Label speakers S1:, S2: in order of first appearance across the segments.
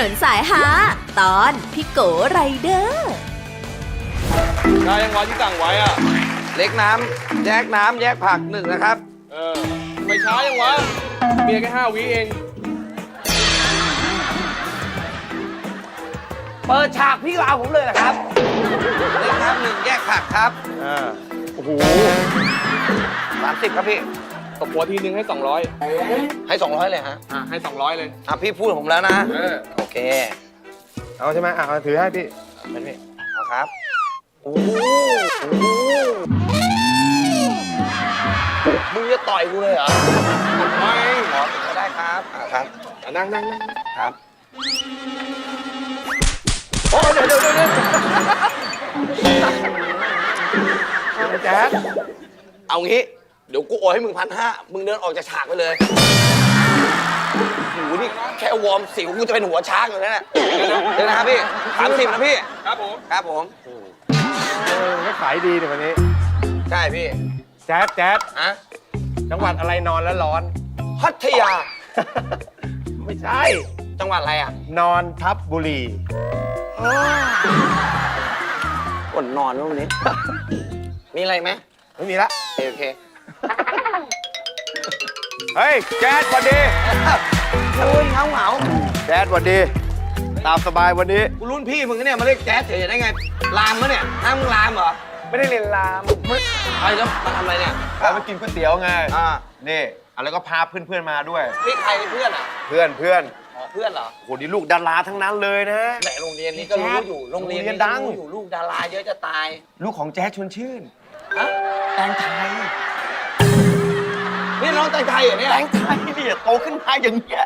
S1: นนสายหาตอนพี่โกไรเดอร์
S2: ได้ยังวะที่สั่งไว้อะ
S3: เล็กน้ำแยกน้ำแยกผักหนึ่งนะครับ
S2: เออ ไม่ช้ายังวะเมียแค่ห้าวิเอง
S3: เปิดฉากพี่ก็เอาผมเลยนะครับ เล็กน้ำหนึ่งแยกผักครับ
S2: อ่าโอ้โห
S3: สามสิบครับพี่
S2: ตบหัวทีนึงให้ 200
S3: ให้สองร้อยเลยฮะ
S2: อ่าให้ 200 เลย
S3: อะ พี่พูดผมแล้วนะ
S2: เออ
S3: โอ เค
S4: เอาใช่ไหมอะเอาถือให้พี่
S3: เป็นพี่เอาครับโอ้โหโอ้โหมึงจะต่อยกูเลยเหรอ
S2: ไม่
S3: หมอก็ได้ครับอะครับ
S2: อะนั่งนั่งนั่ง
S3: ครับโอ้เดี๋ยวเดี๋ยวเดี๋ยวเดี๋ยว
S4: แจ๊ด
S3: เอางี้ เดี๋ยวกูโอนให้มึงพันห้ามึงเดินออกจากฉากไปเลย โอ้โหนี่แค่วอร์มสิวกูจะเป็นหัวช้างอยู่แล้วเนี่ยเดี๋ยวนะครับพี่สามสิบนะพี่
S2: ครับผม
S3: ครับผม
S4: เออก็ขายดีเนี่ยวันนี้
S3: ใช่พี่
S4: แจ๊ดแจ๊ด
S3: อะ
S4: จังหวัดอะไรนอนแล้วร้อน
S3: พัทยา
S4: ไม่ใช่
S3: จังหวัดอะไรอะ
S4: นอนทับบุรี
S3: อดนอนแล้ววันนี้ มีอะไรไหม
S4: ไม่มีละ
S3: โอเคโอเค
S4: เฮ้ย แจ๊ดสวัสดี
S3: โอ้ยเหงาเหงา
S4: แจ๊ดสวัสดี ตามสบายวันนี้
S3: กูรุ่นพี่มึงเนี่ยมาเรียกแจ๊สเฉยๆได้ไง ลามมะเนี่ยห้ามมึงลามเหรอ
S4: ไม่ได้เรียนราม
S3: ไอ้แล้วมาทำอะไรเนี่ย
S4: เราไปกินก๋วยเตี๋ยวไง
S3: อ่า
S4: นี่อะแล้วก็พาเพื่อนๆมาด้วย
S3: นี่ใครนี่เพื่อนอะ
S4: เพื่อนเพื่อน
S3: อ๋อเพื่อนเหรอ
S4: โอ้โหนี่ลูกดาราทั้งนั้นเลยนะ
S3: แหมโรงเรียนนี้ก็รู้อยู่ โรงเรียน
S4: โรงเรียน
S3: นี้
S4: ดัง
S3: รู้อยู่ลูกดาราเยอะจะตาย
S4: ลูกของแจ๊ดชวนชื่น
S3: ฮะ
S4: แตงไทย
S3: นี่น้องแตงไทยเหรอเนี่ย
S4: แตงไทยเนี่ยโตขึ้นมาอย่างเงี้ย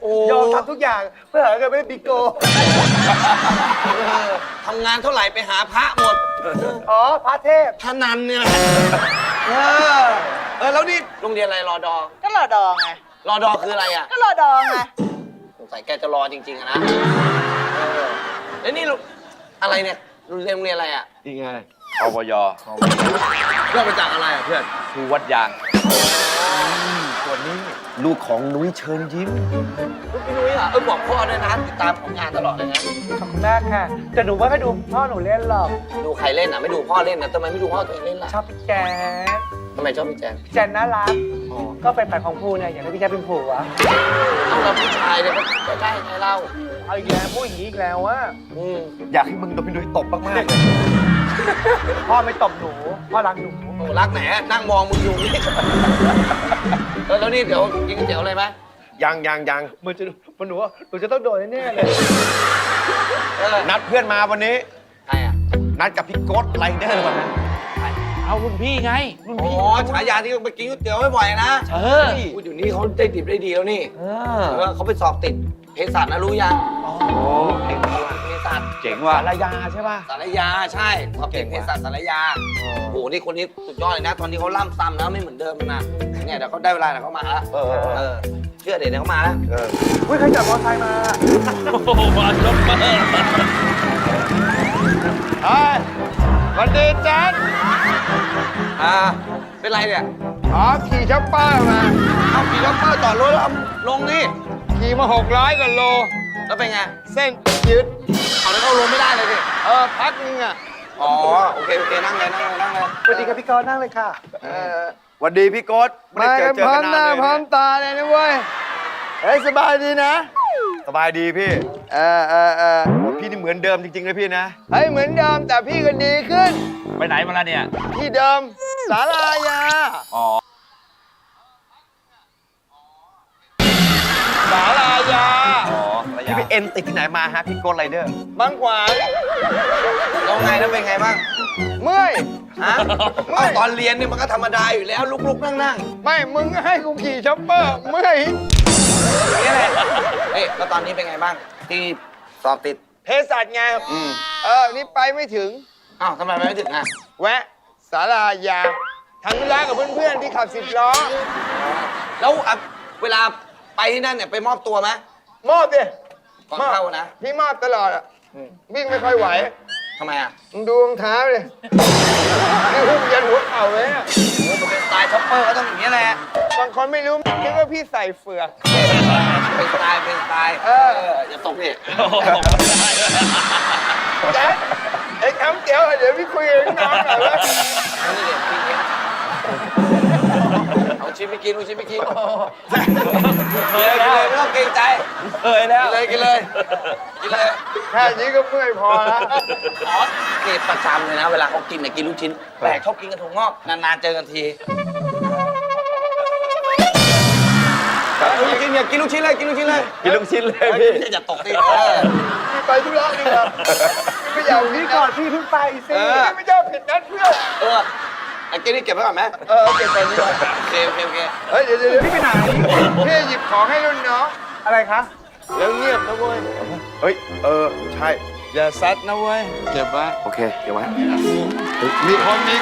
S3: โอ้
S4: ยอมทำทุกอย่างเพื่อหาเงินไปให้บิโก
S3: เออทำงานเท่าไหร่ไปหาพระหมด
S4: อ๋อพระเทพ
S3: พนันเนี่ยแหละเออเออแล้วนี่โรงเรียนอะไรรอดอ
S5: ก็รอดองไง
S3: รอดอคืออะไรอะ
S5: ก็รอดองไง
S3: สงสัยแกจะรอจริงๆอะนะเออแล้วนี่ลูกอะไรเนี่ยโรงเรียนโรงเรียนอะไรอะ
S4: นี่ไงอบย
S3: เรื่องมาจากอะไรอะเพื่อน
S4: ครูวัดยาง ส่วนนี้ลูกของนุ้ยเชิญยิ้ม
S3: ลูกพี่นุ้ยเหรอเออบอกพ่อด้วยนะติดตามผลงานตลอดเลยนะ
S4: ขอบคุณมากค่ะ แต่หนูไม่ค่อยดูพ่อหนูเล่นหรอก
S3: ดูใครเล่นอะไม่ดูพ่อเล่นนะทำไมไม่ดูพ่อตัวเองเล่นล่ะ
S4: ชอบพี่แจ๊ด
S3: ทำไมชอบพี่แจง
S4: พี่แจ๊ดน่ารักก็เป็นฝ่ายของพูเนี่ยอยากให้พี่แจ๊ดเป็นผัว
S3: เอาเราผู้ชายเนี่ยก็ได้ไงเล่า
S4: เอาอีกแล้วพูดอย่างนี้อีกแล้วว่า
S3: อืม
S4: อยากให้มึงโดนพี่นุ้ยตบมากๆเลย พ่อไม่ตบหนู พ่อรักหนู
S3: โอ้รักไหนอะนั่งมองมึงอยู่นี่เออแล้วนี่เดี๋ยวกินก๋วยเตี๋ยวอะไรไหม
S4: ยังยังยังมันจะมันหนูว่าหนูจะต้องโดนแน่ๆเลย
S3: เออ
S4: นัดเพื่อนมาวันนี้
S3: ใครอะ
S4: นัดกับพี่โก๊ตไรเดอร์มา
S5: เอารุ่นพี่ไง รุ่น
S3: อ๋อ
S5: พี่
S3: ฉายาที่ไปกินก๋วยเตี๋ยวบ่อยๆนะ
S5: เออ
S3: พูดอยู่นี่เขาได้ดิบได้ดีแล้วนี่
S4: เอ
S3: เออเขาไปสอบติดเภสัชนะรู้ยัง
S4: โอ้
S3: เภ สัช
S4: เจ๋งว่ะ สารยาใช่ป่ะ
S3: สารยาใช่สอบติดเภสัชสารยาโอ้โหนี่คนนี้สุดยอดเลยนะ ตอนนี้เขาล่ำซ้ำแล้วไม่เหมือนเดิมแล้วนะเนี่ยเดี๋ยวเขาได้เวลาเดี๋ยวเขามาแล้ว
S4: เออเออเออ
S3: เออเชื่อเดี๋ยวเดี๋ยวเขามาแล้ว
S4: เอออุ้ยใครจับมอเตอร์ไซค์มา
S5: โอ้โหมาช็อปเปอร์
S4: เฮ้ยสวัสดีแจ๊ด
S3: อ่าเป็นไรเนี่ย
S4: อ๋อขี่ช็อปเปอร์มา
S3: เอาขี่รถเปอร์จอดรถแล้วเอาลงนี่
S4: ขี่มา600กว่าโล
S3: แล้วเป็นไง
S4: เส้นยืด
S3: เอาแล้วเขาลงไม่ได้เลยสิ
S4: เออพักนึงอะ
S3: อ๋อโอเคโอเคนั่งเลยนั่งเลยนั่งเลย
S4: สวัสดีครับพี่โก๊ตนั่งเลยค่ะเออสวัสดีพี่โก๊ตไม่ได้เจอเจอ
S6: พร้อ
S4: กั
S6: ม
S4: น
S6: ห
S4: นา
S6: น้าน
S4: เลย
S6: พร้อมตาเลยนะเว้ยเฮ้ยสบายดีนะ
S4: สบายดีพี่
S6: เออเออเออ
S4: โอ้พี่นี่เหมือนเดิมจริงๆเลยพี่นะ
S6: เฮ้ยเหมือนเดิมแต่พี่ก็ดีขึ้น
S5: ไปไหนมาแล้วเนี่ย
S6: ที่เดิมสารายา
S5: อ๋อ
S6: สารา
S4: นติดที่ไหนมาฮะพี่โก๊ตไรเดอร์
S6: บางขวาง
S3: แล้วไงแล้วเป็นไงบ้าง
S6: เมื่อย
S3: ฮะเอาตอนเรียนเนี่ยมันก็ธรรมดาอยู่แล้วลุกๆนั่งๆ
S6: ไม่มึงให้กูขี่ช็อปเปอร์เมื่อย
S3: อย่างนี้แหละเอ๊ะแล้วตอนนี้เป็นไงบ้าง ที่สอบติด
S6: เภสัชไง
S3: อืม
S6: เออนี่ไปไม่ถึง
S3: อ้าวทำไมไม่ถึงอะ
S6: แวะสารายาทำธุระกับเพื่อนๆที่ขับสิบล้อ
S3: แล้วอะเวลาไปที่นั่นเนี่ยไปมอบตัวไหม
S6: มอบดิ
S3: ก่อน
S6: มอบ
S3: เข้านะ
S6: พี่มอบตลอดอะวิ่งไม่ค่อยไหว
S3: ทำไมอะ
S6: มึงดูรองเท้าเลยนี่หุ้มยันหัวเข่าเลยอะ
S3: โอ้มันเป็นสไตล์ช็อปเปเปอร์ก็ต้องอย่างนี้ยแหละ
S6: บางคนไม่รู้คิดว่าพี่ใส่เฟือก
S3: เป็นสไตล์เป็นสไตล์
S6: เออ
S3: อย่าตกนี่
S5: โอ้โห
S6: แจ๊คไอ้คำเจียวเดี๋ยวพี่คุยกับน้องหน่อยว่า
S3: เอานี่เด็กพี่เลี้ยงเอา ชิ้นไปกินเอาชิ้นไปกินกินเลยกินเลยไม่ต้องเกรงใจ
S5: เคยแล้ว
S3: กินเลยกินเลยกินเลย
S6: แค่นี้ก็เมื่อยพอแล้ว
S3: อ๋อเกรดประจำเลยนะ เวลาเขากินเนี่ยกินลูกชิ้นแปลกชอบกินกระถุงงอกนานๆเจอกันทีกินเนี่ยกินลูกชิ้นเลยกินลูกชิ้นเลย
S5: กินลูกชิ้นเลย
S3: เฮ้ย
S5: พี่
S3: อย่าตกดิเออ
S6: พี่ไปธุระดีกว่าไม่อยาก
S4: นี่ก่อนพี่เพิ่งไปสิ
S3: เออ
S6: พี่ไม่ชอบผิดนัดเพื่อน
S3: เออ ไอ้เกนี่เก็บไว้ก่อนไหม
S6: เออเก็บไปนี่ก่อน
S3: โอเคโอเคโอเค
S6: เฮ้ยเดี๋ยวเดี๋ยวพี่ไปไหนพี่หยิบของให้รุ่นน้อง
S4: อะไรคะ
S6: แล้วเงียบนะเว้ย
S4: เฮ้ยเออใช่
S6: อย่าซัดนะเว้ยเก็บไว้
S4: โอเคเดี๋ยวไว้
S6: มีคนมี